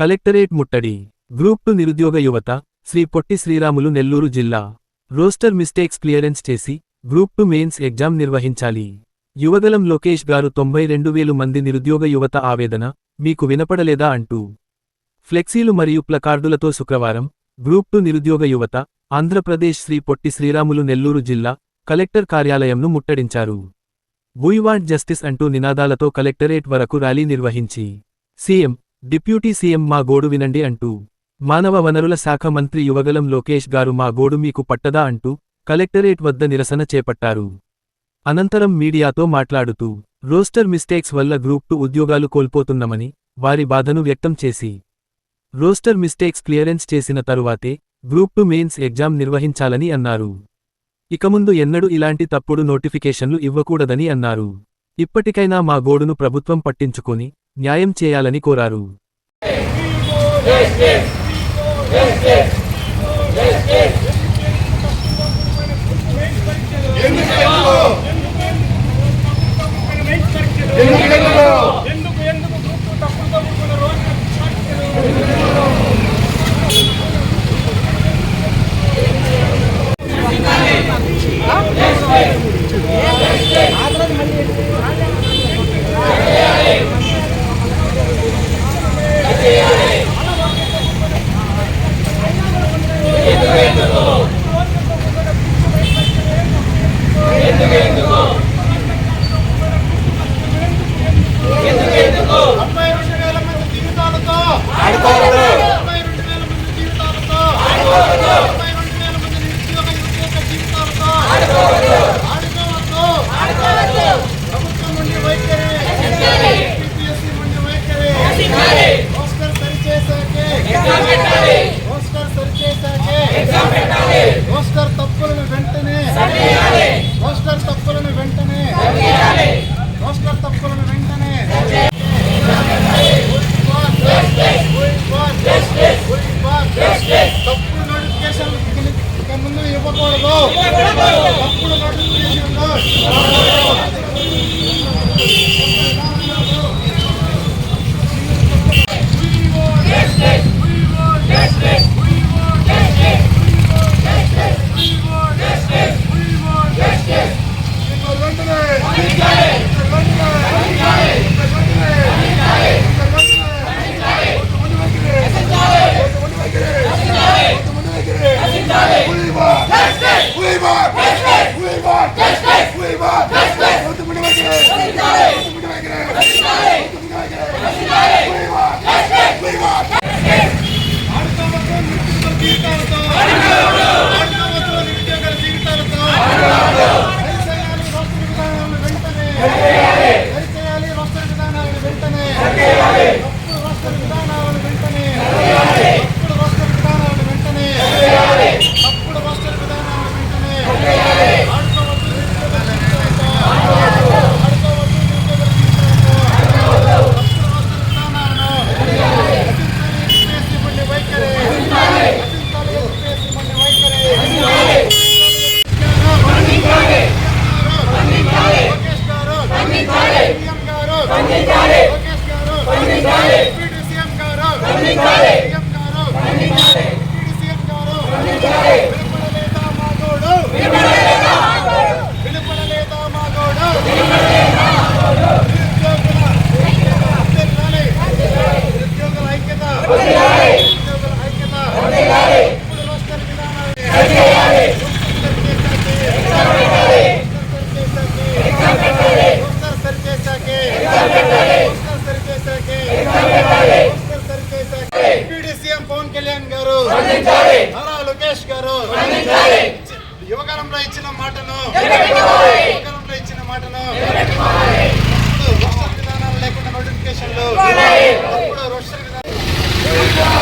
Collectorate ముట్టడి. Group two నిరుద్యోగ యువత శ్రీ పొట్టి శ్రీరాములు నెల్లూరు జిల్లా. రోస్టర్ మిస్టేక్స్ క్లియరెన్స్ చేసి గ్రూప్ టు మెయిన్స్ ఎగ్జామ్ నిర్వహించాలి. యువగలం లోకేష్ గారు తొంభై రెండు వేలు మంది నిరుద్యోగ యువత ఆవేదన మీకు వినపడలేదా అంటూ. ఫ్లెక్సీలు మరియు ప్లకార్డులతో శుక్రవారం గ్రూప్ టు నిరుద్యోగ యువత ఆంధ్రప్రదేశ్ శ్రీ పొట్టి శ్రీరాములు నెల్లూరు జిల్లా కలెక్టర్ కార్యాలయంను ముట్టడించారు. వీ వాంట్ జస్టిస్ అంటూ నినాదాలతో కలెక్టరేట్ వరకు ర్యాలీ నిర్వహించి సీఎం డిప్యూటీ సీఎం మా గోడు వినండి అంటూ మానవ వనరుల శాఖ మంత్రి యువగలం లోకేష్ గారు మా గోడు మీకు పట్టదా అంటూ కలెక్టరేట్ వద్ద నిరసన చేపట్టారు. అనంతరం మీడియాతో మాట్లాడుతూ రోస్టర్ మిస్టేక్స్ వల్ల గ్రూప్ టు ఉద్యోగాలు కోల్పోతున్నామని వారి బాధను వ్యక్తం చేసి రోస్టర్ మిస్టేక్స్ క్లియరెన్స్ చేసిన తరువాతే గ్రూప్ టు మెయిన్స్ ఎగ్జామ్ నిర్వహించాలని అన్నారు. ఇకముందు ఎన్నడూ ఇలాంటి తప్పుడు నోటిఫికేషన్లు ఇవ్వకూడదని అన్నారు. ఇప్పటికైనా మా గోడును ప్రభుత్వం పట్టించుకొని న్యాయం చేయాలని కోరారు ఎందుకు గ్రూప్ తప్పులు తప్పుకున్న రోజు అరవై రెండు వేల మంది జీవితాలతో అరవై రెండు వేల మంది జీవితాలతో అరవై రెండు వేల మంది నిరుద్యోగ యువత జీవితాలతో ఆడుకోవద్దు ప్రభుత్వం నుండి వైఖరి టీపీఎస్సీ నుండి వైఖరి రోస్టర్ సరిచేసాకే రోస్టర్ సరిచేసాకే రోస్టర్ తప్పులను వెంటనే. రోస్టర్ తప్పులను వెంటనే. రోస్టర్ తప్పులను వెంటనే. తప్పుడు నోటిఫికేషన్ ముందు ఇవ్వకూడదు. Baltimore! గారు సీఎం గారు డిప్యూటీ సీఎం గారు విలుపడలేదా మా గోడు విలుపడలేదా మా గోడు నిరుద్యోగుల వర్ధిల్లాలి. నిరుద్యోగుల ఐక్యత నిరుద్యోగుల ఐక్యత ఇప్పుడు రోస్టర్ విధానాన్ని రోస్టర్ సరిచేశాకే రోస్టర్ సరిచేశాకే రోస్టర్ సరిచేశాకే డిప్యూటీ సీఎం పవన్ కళ్యాణ్ గారు. నారా లోకేష్ గారు. యువకాలంలో ఇచ్చిన మాటను. యువకాలంలో ఇచ్చిన మాటను. రోస్టర్ విధానాలు లేకుండా నోటిఫికేషన్లు. అప్పుడు రోస్టర్ విధానం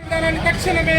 విధానాన్ని తక్షణమే